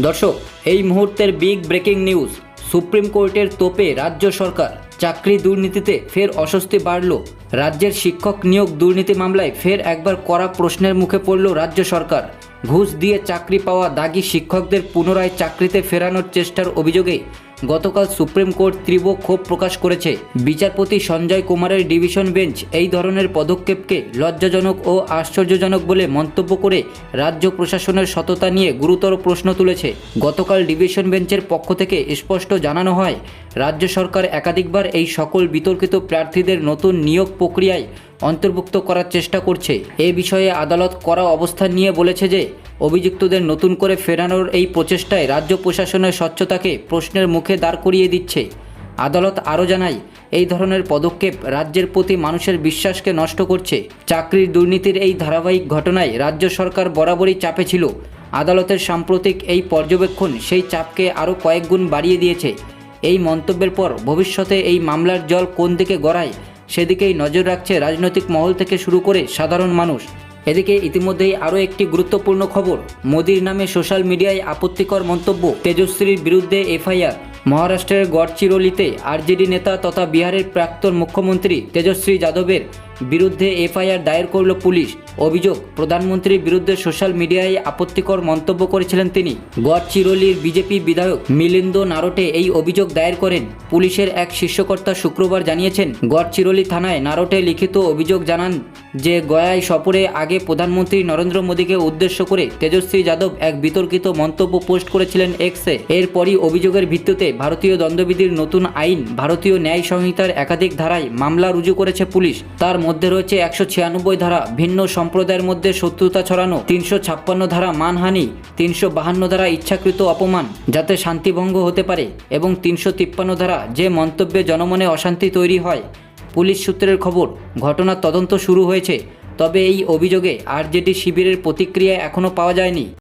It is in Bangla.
দর্শক, এই মুহূর্তের বিগ ব্রেকিং নিউজ সুপ্রিম কোর্টের তোপে রাজ্য সরকার, চাকরি দুর্নীতিতে ফের অস্বস্তি বাড়ল। রাজ্যের শিক্ষক নিয়োগ দুর্নীতি মামলায় ফের একবার করা প্রশ্নের মুখে পড়ল রাজ্য সরকার। ঘুষ দিয়ে চাকরি পাওয়া দাগি শিক্ষকদের পুনরায় চাকরিতে ফেরানোর চেষ্টার অভিযোগে গতকাল সুপ্রিম কোর্ট তীব্র ক্ষোভ প্রকাশ করেছে। বিচারপতি সঞ্জয় কুমারের ডিভিশন বেঞ্চ এই ধরনের পদক্ষেপকে লজ্জাজনক ও আশ্চর্যজনক বলে মন্তব্য করে রাজ্য প্রশাসনের সততা নিয়ে গুরুতর প্রশ্ন তুলেছে। গতকাল ডিভিশন বেঞ্চের পক্ষ থেকে স্পষ্ট জানানো হয়, রাজ্য সরকার একাধিকবার এই সকল বিতর্কিত প্রার্থীদের নতুন নিয়োগ প্রক্রিয়ায় অন্তর্ভুক্ত করার চেষ্টা করছে। এ বিষয়ে আদালত করা অবস্থান নিয়ে বলেছে যে, অভিযুক্তদের নতুন করে ফেরানোর এই প্রচেষ্টায় রাজ্য প্রশাসনের স্বচ্ছতাকে প্রশ্নের মুখে দাঁড় করিয়ে দিচ্ছে। আদালত আরও জানায়, এই ধরনের পদক্ষেপ রাজ্যের প্রতি মানুষের বিশ্বাসকে নষ্ট করছে। চাকরির দুর্নীতির এই ধারাবাহিক ঘটনায় রাজ্য সরকার বরাবরই চাপে ছিল। আদালতের সাম্প্রতিক এই পর্যবেক্ষণ সেই চাপকে আরও কয়েক গুণ বাড়িয়ে দিয়েছে। এই মন্তব্যের পর ভবিষ্যতে এই মামলার জল কোন দিকে গড়ায় সেদিকেই নজর রাখছে রাজনৈতিক মহল থেকে শুরু করে সাধারণ মানুষ। এদিকে ইতিমধ্যেই আরও একটি গুরুত্বপূর্ণ খবর, মোদির নামে সোশ্যাল মিডিয়ায় আপত্তিকর মন্তব্য তেজস্বীর বিরুদ্ধে এফআইআর। মহারাষ্ট্রের গড়চিরোলিতে আরজেডি নেতা তথা বিহারের প্রাক্তন মুখ্যমন্ত্রী তেজস্বী যাদবের বিরুদ্ধে এফআইআর দায়ের করল পুলিশ। অভিযোগ, প্রধানমন্ত্রীর বিরুদ্ধে সোশ্যাল মিডিয়ায় আপত্তিকর মন্তব্য করেছিলেন তিনি। গড়চিরোলির বিজেপি বিধায়ক মিলিন্দ নারোটে এই অভিযোগ দায়ের করেন। পুলিশের এক শীর্ষকর্তা শুক্রবার জানিয়েছেন গড়চিরোলি থানায় নারোটে লিখিত অভিযোগ জানান যে, গয়ায় সফরে আগে প্রধানমন্ত্রী নরেন্দ্র মোদীকে উদ্দেশ্য করে তেজস্বী যাদব এক বিতর্কিত মন্তব্য পোস্ট করেছিলেন এক্সে। এরপরই অভিযোগের ভিত্তিতে ভারতীয় দণ্ডবিধির নতুন আইন, ভারতীয় ন্যায় সংহিতার একাধিক ধারায় মামলা রুজু করেছে পুলিশ। তার মধ্যে রয়েছে একশো ছিয়ানব্বই ধারা, ভিন্ন সম্প্রদায়ের মধ্যে শত্রুতা ছড়ানো, তিনশো ছাপ্পান্ন ধারা মানহানি, তিনশো বাহান্ন ধারা ইচ্ছাকৃত অপমান, যাতে শান্তিভঙ্গ হতে পারে, এবং তিনশো তিপ্পান্ন ধারা যে মন্তব্যে জনমনে অশান্তি তৈরি হয়। পুলিশ সূত্রের খবর, ঘটনার তদন্ত শুরু হয়েছে, তবে এই অভিযোগে আরজেডি শিবিরের প্রতিক্রিয়া এখনও পাওয়া যায়নি।